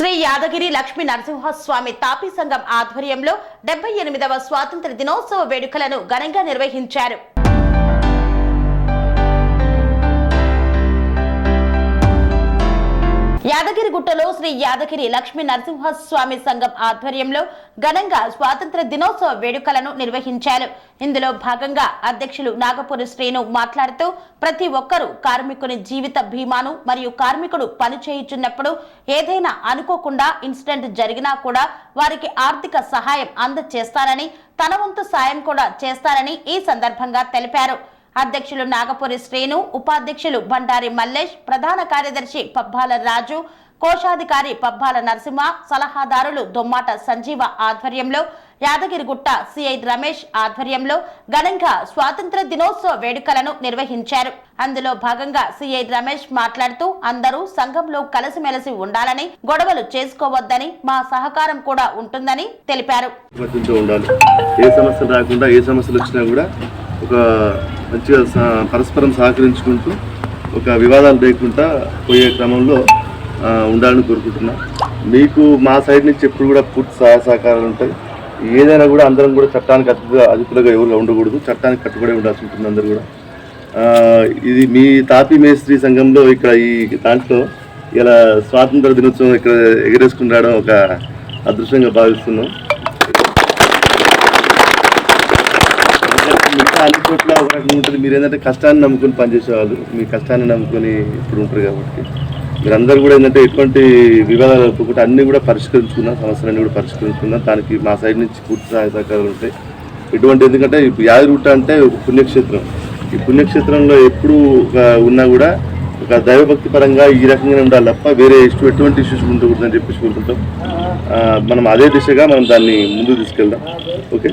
శ్రీ యాదగిరి లక్ష్మీ నరసింహస్వామి తాపీ సంఘం ఆధ్వర్యంలో డెబ్బై ఎనిమిదవ స్వాతంత్ర దినోత్సవ వేడుకలను ఘనంగా నిర్వహించారు. యాదగిరిగుట్టలో శ్రీ యాదగిరి లక్ష్మీ నరసింహస్వామి సంఘం ఆధ్వర్యంలో ఘనంగా స్వాతంత్ర దినోత్సవ వేడుకలను నిర్వహించారు. ఇందులో భాగంగా అధ్యక్షులు నాగపురి శ్రీను మాట్లాడుతూ ప్రతి ఒక్కరూ కార్మికుని జీవిత బీమాను మరియు కార్మికుడు పని చేయుచున్నప్పుడు ఏదైనా అనుకోకుండా ఇన్సిడెంట్ జరిగినా కూడా వారికి ఆర్థిక సహాయం అందజేస్తారని తన వంతు సాయం కూడా చేస్తారని ఈ సందర్భంగా తెలిపారు. అధ్యక్షులు నాగపురి శ్రీను ఉపాధ్యక్షులు బండారి మల్లేష్ ప్రధాన కార్యదర్శి పబ్బాల రాజు కోశాధికారి పబ్బాల నరసింహ సలహాదారులు దొమ్మాట సంజీవ ఆధ్వర్యంలో యాదగిరిగుట్ట సిఐ రమేష్ ఆధ్వర్యంలో ఘనంగా స్వాతంత్ర దినోత్సవ వేడుకలను నిర్వహించారు. అందులో భాగంగా సిఐ రమేష్ మాట్లాడుతూ అందరూ సంఘంలో కలిసిమెలిసి ఉండాలని గొడవలు చేసుకోవద్దని మా సహకారం కూడా ఉంటుందని తెలిపారు. ఏ సమస్యలు రాకుండా ఏ సమస్యలు వచ్చినా కూడా ఒక మంచిగా స- పరస్పరం సహకరించుకుంటూ ఒక వివాదాలు లేకుండా పోయే క్రమంలో ఉండాలని కోరుకుంటున్నా. మీకు మా సైడ్ నుంచి ఎప్పుడు కూడా పూర్తి సహాయ సహకారాలు ఉంటాయి. ఏదైనా కూడా అందరం కూడా చట్టానికి అతిగా అతిథులుగా ఎవరు ఉండకూడదు. చట్టానికి కట్టుబడి ఉండాల్సి ఉంటుంది అందరూ కూడా. ఇది మీ తాపి మేస్త్రి సంఘంలో ఇక్కడ ఈ దాంట్లో ఇలా స్వాతంత్ర దినోత్సవం ఇక్కడ ఎగరేసుకుని రావడం ఒక అదృష్టంగా భావిస్తున్నాం. అన్ని చోట్ల ఒక రకంగా ఉంటుంది. మీరు ఏంటంటే కష్టాన్ని నమ్ముకొని పనిచేసేవాళ్ళు మీ కష్టాన్ని నమ్ముకొని ఇప్పుడు ఉంటారు కాబట్టి. మీరందరూ కూడా ఏంటంటే ఎటువంటి వివాదాలు ఒప్పుకుంటే అన్నీ కూడా పరిష్కరించుకున్నాం సమస్యలన్నీ కూడా పరిష్కరించుకున్నాం దానికి మా సైడ్ నుంచి పూర్తి సహాయ సహకారాలు ఉంటాయి. ఎటువంటి ఎందుకంటే ఇప్పుడు యాదగిరిగుట్ట అంటే ఒక పుణ్యక్షేత్రం. ఈ పుణ్యక్షేత్రంలో ఎప్పుడు ఒక ఉన్నా కూడా ఒక దైవభక్తి పరంగా ఈ రకంగానే ఉండాలి తప్ప వేరే ఇష్యూ ఎటువంటి ఇష్యూస్ ఉండకూడదని చెప్పేసి కోరుకుంటాం. మనం అదే దిశగా మనం దాన్ని ముందుకు తీసుకెళ్దాం. Okay?